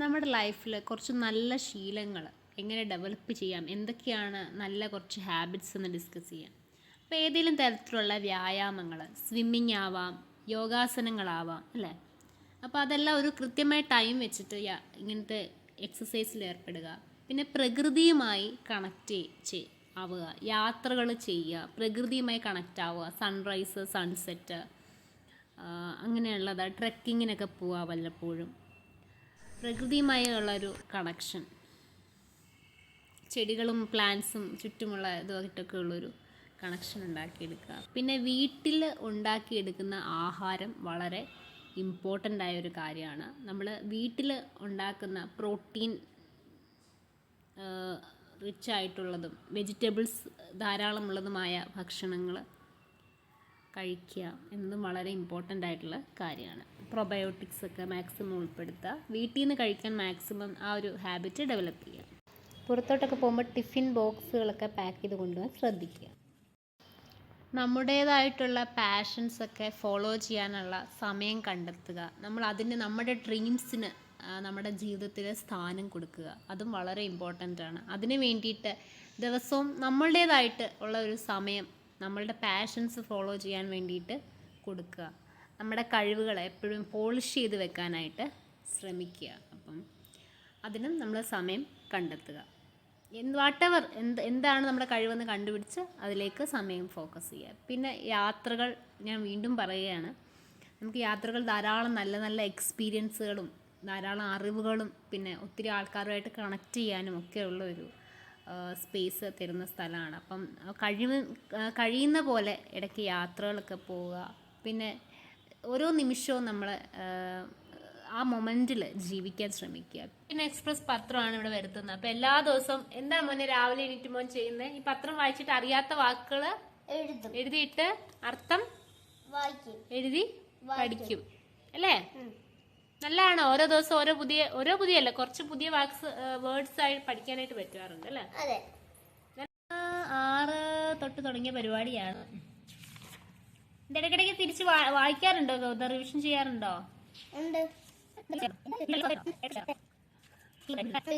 നമ്മുടെ ലൈഫിൽ കുറച്ച് നല്ല ശീലങ്ങൾ എങ്ങനെ ഡെവലപ്പ് ചെയ്യാം? എന്തൊക്കെയാണ് നല്ല കുറച്ച് ഹാബിറ്റ്സ് എന്ന് ഡിസ്കസ് ചെയ്യാം അപ്പോൾ ഏതെങ്കിലും തരത്തിലുള്ള വ്യായാമങ്ങൾ സ്വിമ്മിങ് ആവാം യോഗാസനങ്ങളാവാം അല്ലേ? അപ്പോൾ അതെല്ലാം ഒരു കൃത്യമായ ടൈം വെച്ചിട്ട് ഇങ്ങനത്തെ എക്സസൈസിൽ ഏർപ്പെടുക. പിന്നെ പ്രകൃതിയുമായി കണക്റ്റ് ചെയ് ആവുക. യാത്രകൾ ചെയ്യുക. പ്രകൃതിയുമായി കണക്റ്റ് ആവുക. സൺറൈസ് സൺസെറ്റ് അങ്ങനെയുള്ളത് ട്രെക്കിങ്ങിനൊക്കെ പോവുക വല്ലപ്പോഴും. പ്രകൃതിയുമായി ഉള്ളൊരു കണക്ഷൻ ചെടികളും പ്ലാന്റ്സും ചുറ്റുമുള്ള ഇതുമായിട്ടൊക്കെ ഉള്ളൊരു കണക്ഷൻ ഉണ്ടാക്കിയെടുക്കുക. പിന്നെ വീട്ടിൽ ഉണ്ടാക്കിയെടുക്കുന്ന ആഹാരം വളരെ ഇമ്പോർട്ടന്റ് ആയ ഒരു കാര്യമാണ്. നമ്മൾ വീട്ടിൽ ഉണ്ടാക്കുന്ന പ്രോട്ടീൻ റിച്ച് ആയിട്ടുള്ളതും വെജിറ്റബിൾസ് ധാരാളമുള്ളതുമായ ഭക്ഷണങ്ങൾ കഴിക്കുക എന്നതും വളരെ ഇമ്പോർട്ടന്റ് ആയിട്ടുള്ള കാര്യമാണ്. പ്രൊബയോട്ടിക്സ് ഒക്കെ മാക്സിമം ഉൾപ്പെടുത്തുക വീട്ടിൽ നിന്ന് കഴിക്കാൻ മാക്സിമം ആ ഒരു ഹാബിറ്റ് ഡെവലപ്പ് ചെയ്യുക. പുറത്തോട്ടൊക്കെ പോകുമ്പോൾ ടിഫിൻ ബോക്സുകളൊക്കെ പാക്ക് ചെയ്ത് കൊണ്ടുപോകാൻ ശ്രദ്ധിക്കുക. നമ്മുടേതായിട്ടുള്ള പാഷൻസ് ഒക്കെ ഫോളോ ചെയ്യാനുള്ള സമയം കണ്ടെത്തുക. നമ്മൾ അതിന് നമ്മുടെ ഡ്രീംസിന് നമ്മുടെ ജീവിതത്തിൽ സ്ഥാനം കൊടുക്കുക. അതും വളരെ ഇമ്പോർട്ടന്റ് ആണ്. അതിന് വേണ്ടിയിട്ട് ദിവസവും നമ്മളുടേതായിട്ട് ഉള്ള ഒരു സമയം നമ്മളുടെ പാഷൻസ് ഫോളോ ചെയ്യാൻ വേണ്ടിയിട്ട് കൊടുക്കുക. നമ്മുടെ കഴിവുകളെ എപ്പോഴും പോളിഷ് ചെയ്ത് വെക്കാനായിട്ട് ശ്രമിക്കുക. അപ്പം അതിനും നമ്മൾ സമയം കണ്ടെത്തുക. എന്ത് വാട്ടെവർ എന്ത് എന്താണ് നമ്മുടെ കഴിവെന്ന് കണ്ടുപിടിച്ച് അതിലേക്ക് സമയം ഫോക്കസ് ചെയ്യുക. പിന്നെ യാത്രകൾ ഞാൻ വീണ്ടും പറയുകയാണ്. നമുക്ക് യാത്രകൾ ധാരാളം നല്ല നല്ല എക്സ്പീരിയൻസുകളും ധാരാളം അറിവുകളും പിന്നെ ഒത്തിരി ആൾക്കാരുമായിട്ട് കണക്ട് ചെയ്യാനും ഒക്കെ ഉള്ള ഒരു സ്പേസ് തരുന്ന സ്ഥലമാണ് അപ്പം കഴിവ് കഴിയുന്ന പോലെ ഇടയ്ക്ക് യാത്രകളൊക്കെ പോവുക. പിന്നെ ഓരോ നിമിഷവും നമ്മൾ ആ മൊമെന്റിൽ ജീവിക്കാൻ ശ്രമിക്കുക. പിന്നെ എക്സ്പ്രസ് പത്രമാണ് ഇവിടെ വരുത്തുന്നത്. അപ്പം എല്ലാ ദിവസവും എന്താ മോനെ രാവിലെ എണീറ്റ് മോൻ ചെയ്യുന്നത് ഈ പത്രം വായിച്ചിട്ട് അറിയാത്ത വാക്കുകൾ എഴുതും. എഴുതിയിട്ട് അർത്ഥം വായിക്കും. എഴുതി പഠിക്കും. അല്ലേ? നല്ലതാണോ? ഓരോ ദിവസം ഓരോ പുതിയ ഓരോ പുതിയ അല്ല കുറച്ച് പുതിയ വാക്സ് വേർഡ്സ് ആയി പഠിക്കാനായിട്ട് പറ്റാറുണ്ട് അല്ലേ? ആറ് തൊട്ട് തുടങ്ങിയ പരിപാടിയാണ്. ഇടയ്ക്കിടയ്ക്ക് തിരിച്ച് വായിക്കാറുണ്ടോ? റിവിഷൻ ചെയ്യാറുണ്ടോ?